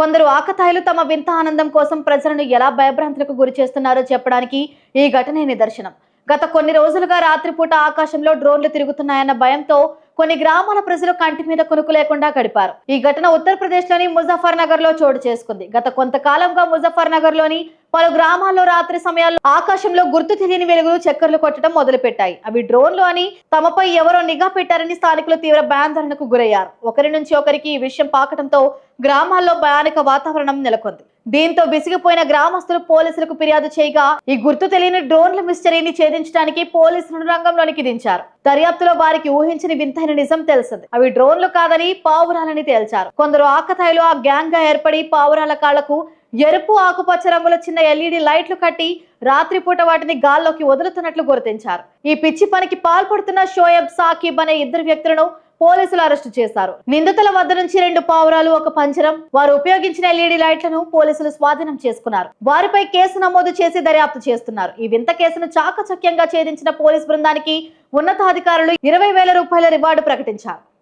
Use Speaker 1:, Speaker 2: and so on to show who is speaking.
Speaker 1: కొందరు ఆకతాయిలు తమ వింత ఆనందం కోసం ప్రజలను ఎలా భయభ్రాంతులకు గురి చేస్తున్నారో చెప్పడానికి ఈ ఘటనే నిదర్శనం. గత కొన్ని రోజులుగా రాత్రిపూట ఆకాశంలో డ్రోన్లు తిరుగుతున్నాయన్న భయంతో కొన్ని గ్రామాల ప్రజలు కంటి మీద కొనుక్కు లేకుండా గడిపారు. ఈ ఘటన ఉత్తరప్రదేశ్లోని ముజఫర్ నగర్లో చోటు చేసుకుంది. గత కొంతకాలంగా ముజఫర్ నగర్లోని పలు గ్రామాల్లో రాత్రి సమయాల్లో ఆకాశంలో గుర్తు తెలియని వెలుగులు చక్కర్లు కొట్టడం మొదలుపెట్టాయి. అవి డ్రోన్లు అని తమపై ఎవరో నిఘా పెట్టారని స్థానికులు తీవ్ర భయాందోళనకు గురయ్యారు. ఒకరి నుంచి ఒకరికి ఈ విషయం పాకడంతో గ్రామాల్లో భయానక వాతావరణం నెలకొంది. దీంతో విసిగిపోయిన గ్రామస్తులు పోలీసులకు ఫిర్యాదు చేయగా ఈ గుర్తు తెలియని డ్రోన్ల మిస్టరీని ఛేదించడానికి పోలీసులను రంగంలోనికి దించారు. దర్యాప్తులో వారికి ఊహించని వింతైన నిజం తెలిసింది. అవి డ్రోన్లు కాదని పావురాలని తేల్చారు. కొందరు ఆకతాయిలో ఆ గ్యాంగ్గా ఏర్పడి పావురాల కాళ్ళకు ఎరుపు ఆకుపచ్చ రంగుల చిన్న ఎల్ఈడి లైట్లు కట్టి రాత్రిపూట వాటిని గాల్లోకి వదులుతున్నట్లు గుర్తించారు. ఈ పిచ్చి పనికి పాల్పడుతున్న షోయబ్ సాకిబ్ అనే ఇద్దరు వ్యక్తులను పోలీసులు అరెస్టు చేశారు. నిందితుల వద్ద నుంచి రెండు పావురాలు ఒక పంజరం వారు ఉపయోగించిన ఎల్ఈడి లైట్లను పోలీసులు స్వాధీనం చేసుకున్నారు. వారిపై కేసు నమోదు చేసి దర్యాప్తు చేస్తున్నారు. ఈ వింత కేసును చాకచక్యంగా ఛేదించిన పోలీస్ బృందానికి ఉన్నతాధికారులు ఇరవై వేల రూపాయల రివార్డు ప్రకటించారు.